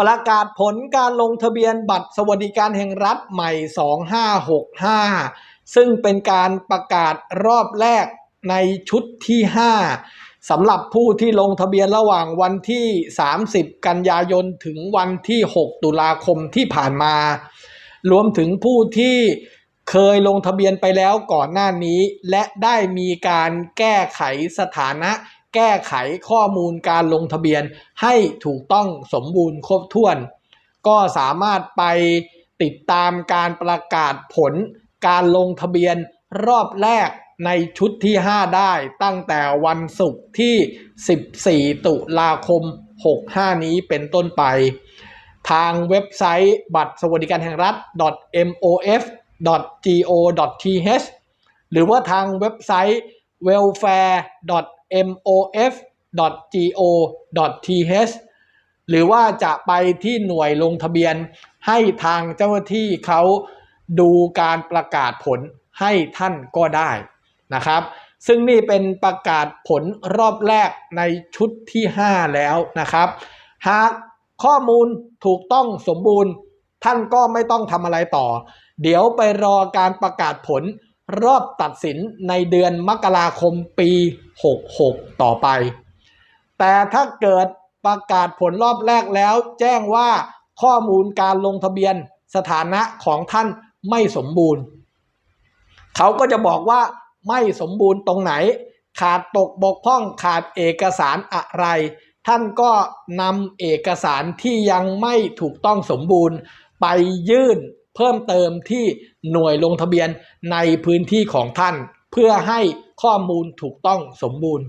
ประกาศผลการลงทะเบียนบัตรสวัสดิการแห่งรัฐใหม่ 2565 ซึ่งเป็นการประกาศรอบแรกในชุดที่ 5สำหรับผู้ที่ลงทะเบียนระหว่างวันที่ 30 กันยายนถึงวันที่ 6 ตุลาคมที่ผ่านมา รวมถึงผู้ที่เคยลงทะเบียนไปแล้วก่อนหน้านี้ และได้มีการแก้ไขสถานะ แก้ไขข้อมูลการลงทะเบียนให้ถูกต้องสมบูรณ์ครบถ้วน ก็สามารถไปติดตามการประกาศผลการลงทะเบียนรอบแรกในชุดที่ 5 ได้ตั้งแต่วันศุกร์ที่ 14 ตุลาคม 65 นี้เป็นต้นไป ทางเว็บไซต์บัตรสวัสดิการแห่งรัฐ mof.go.th หรือว่าทางเว็บไซต์ welfare mof.go.th หรือว่าจะไปที่หน่วยลงทะเบียนให้ทางเจ้าหน้าที่เขาดูการประกาศผลให้ท่านก็ได้นะครับ ซึ่งนี่เป็นประกาศผลรอบแรกในชุดที่ 5 แล้วนะครับ หากข้อมูลถูกต้องสมบูรณ์ ท่านก็ไม่ต้องทำอะไรต่อ เดี๋ยวไปรอการประกาศผล รอบตัดสินในเดือนมกราคมปี 66 ต่อไป แต่ถ้าเกิดประกาศผลรอบแรกแล้ว แจ้งว่าข้อมูลการลงทะเบียนสถานะของท่านไม่สมบูรณ์ เขาก็จะบอกว่าไม่สมบูรณ์ตรงไหน ขาดตกบกพร่องขาดเอกสารอะไร ท่านก็นำเอกสารที่ยังไม่ถูกต้องสมบูรณ์ ไปยื่น พิ่มเติมที่หน่วยลงทะเบียนในพื้นที่ของท่าน เพื่อให้ข้อมูลถูกต้องสมบูรณ์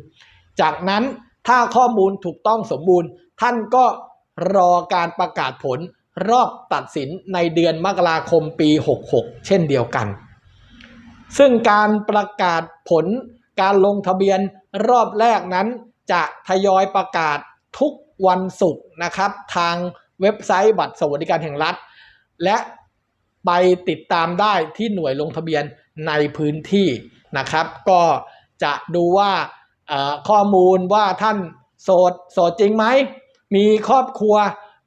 จากนั้นถ้าข้อมูลถูกต้องสมบูรณ์ ท่านก็รอการประกาศผลรอบตัดสินในเดือนมกราคมปี 66 เช่นเดียวกัน ซึ่งการประกาศผลการลงทะเบียนรอบแรกนั้น จะทยอยประกาศทุกวันศุกร์นะครับ ทางเว็บไซต์บัตรสวัสดิการแห่งรัฐ และ ไปติดตามได้ที่หน่วยลงทะเบียนในพื้นที่นะครับ ก็จะดูว่าข้อมูลว่าท่านโสดโสดจริงไหม มีครอบครัว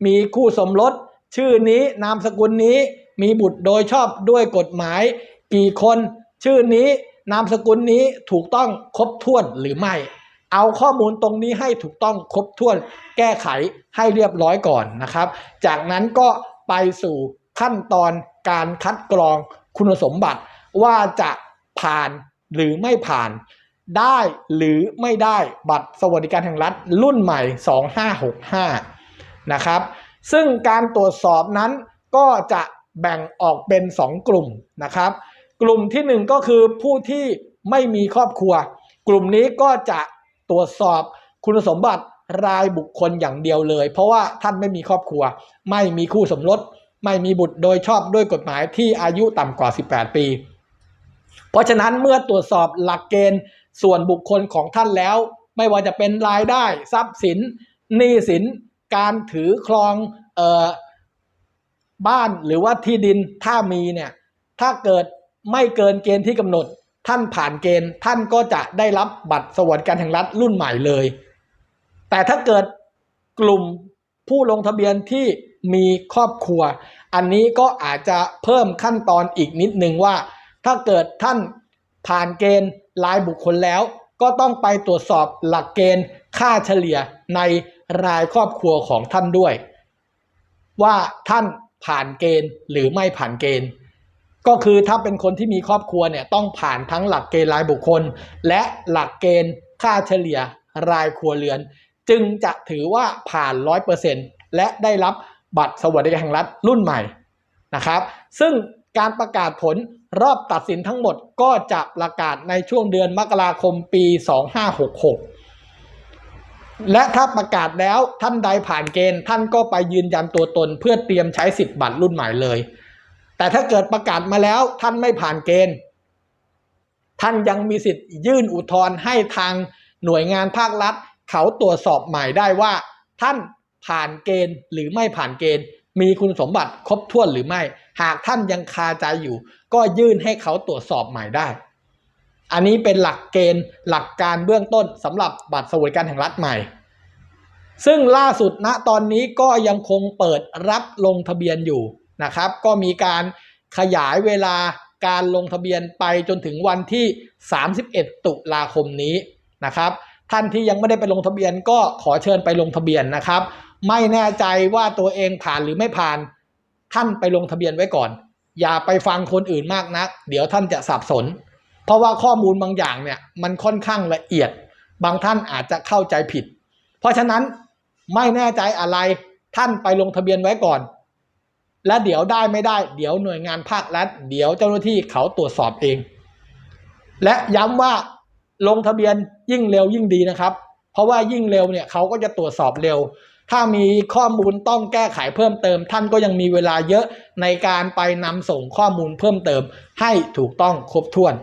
มีคู่สมรส ชื่อนี้นามสกุลนี้มีบุตรโดยชอบด้วยกฎหมาย กี่คนชื่อนี้นามสกุลนี้ถูกต้องครบถ้วนหรือไม่ เอาข้อมูลตรงนี้ให้ถูกต้องครบถ้วน แก้ไขให้เรียบร้อยก่อนนะครับ จากนั้นก็ไปสู่ ขั้นตอนการคัดกรองคุณสมบัติว่าจะผ่านหรือไม่ผ่านได้หรือไม่ได้บัตรสวัสดิการแห่งรัฐรุ่นใหม่ 2565 นะครับ ซึ่งการตรวจสอบนั้นก็จะแบ่งออกเป็น 2 กลุ่มนะครับ กลุ่มที่ 1 ก็คือผู้ที่ไม่มีครอบครัว กลุ่มนี้ก็จะตรวจสอบคุณสมบัติรายบุคคลอย่างเดียวเลย เพราะว่าท่านไม่มีครอบครัว ไม่มีคู่สมรส ไม่มีบุตรโดยชอบด้วยกฎหมายที่อายุต่ำกว่า 18 ปี เพราะฉะนั้นเมื่อตรวจสอบหลักเกณฑ์ส่วนบุคคลของท่านแล้ว ไม่ว่าจะเป็นรายได้ ทรัพย์สินหนี้สิน การถือครองออบ้านหรือว่าที่ดินถ้ามีเนี่ยถ้าเกิดไม่เกินเกณฑ์ที่กำหนด ท่านผ่านเกณฑ์ท่านก็จะได้รับบัตรสวัสดิการแห่งรัฐรุ่นใหม่เลย แต่ถ้าเกิดกลุ่มผู้ลงทะเบียนที่ มีครอบครัว อันนี้ก็อาจจะเพิ่มขั้นตอนอีกนิดนึงว่า ถ้าเกิดท่านผ่านเกณฑ์รายบุคคลแล้ว ก็ต้องไปตรวจสอบหลักเกณฑ์ค่าเฉลี่ยในรายครอบครัวของท่านด้วย ว่าท่านผ่านเกณฑ์หรือไม่ผ่านเกณฑ์ ก็คือถ้าเป็นคนที่มีครอบครัวเนี่ยต้องผ่านทั้งหลักเกณฑ์รายบุคคล และหลักเกณฑ์ค่าเฉลี่ยรายครัวเรือน จึงจะถือว่าผ่าน 100%และได้รับ บัตรสวัสดิการแห่งรัฐรุ่นใหม่นะครับ ซึ่งการประกาศผลรอบตัดสินทั้งหมดก็จะประกาศในช่วงเดือนมกราคมปี 2566 และถ้าประกาศแล้วท่านใดผ่านเกณฑ์ ท่านก็ไปยืนยันตัวตนเพื่อเตรียมใช้สิทธิ์บัตรรุ่นใหม่เลย แต่ถ้าเกิดประกาศมาแล้วท่านไม่ผ่านเกณฑ์ ท่านยังมีสิทธิ์ยื่นอุทธรณ์ให้ทางหน่วยงานภาครัฐ เขาตรวจสอบใหม่ได้ว่าท่าน ผ่านเกณฑ์หรือไม่ผ่านเกณฑ์ มีคุณสมบัติครบถ้วนหรือไม่ หากท่านยังคาใจอยู่ ก็ยื่นให้เขาตรวจสอบใหม่ได้ อันนี้เป็นหลักเกณฑ์หลักการเบื้องต้นสำหรับบัตรสวัสดิการแห่งรัฐใหม่ ซึ่งล่าสุดณตอนนี้ก็ยังคงเปิดรับลงทะเบียนอยู่นะครับ ก็มีการขยายเวลาการลงทะเบียนไปจนถึงวันที่ 31 ตุลาคมนี้นะครับ ท่านที่ยังไม่ได้ไปลงทะเบียนก็ขอเชิญไปลงทะเบียนนะครับ ไม่แน่ใจว่าตัวเองผ่านหรือไม่ผ่าน ท่านไปลงทะเบียนไว้ก่อน อย่าไปฟังคนอื่นมากนัก เดี๋ยวท่านจะสับสน เพราะว่าข้อมูลบางอย่างเนี่ยมันค่อนข้างละเอียด บางท่านอาจจะเข้าใจผิด เพราะฉะนั้นไม่แน่ใจอะไรท่านไปลงทะเบียนไว้ก่อน และเดี๋ยวได้ไม่ได้ เดี๋ยวหน่วยงานภาครัฐเดี๋ยวเจ้าหน้าที่เขาตรวจสอบเอง และย้ำว่าลงทะเบียนยิ่งเร็วยิ่งดีนะครับ เพราะว่ายิ่งเร็วเนี่ยเขาก็จะตรวจสอบเร็ว ถ้ามีข้อมูลต้องแก้ไขเพิ่มเติม ท่านก็ยังมีเวลาเยอะในการไปนำส่งข้อมูลเพิ่มเติมให้ถูกต้องครบถ้วน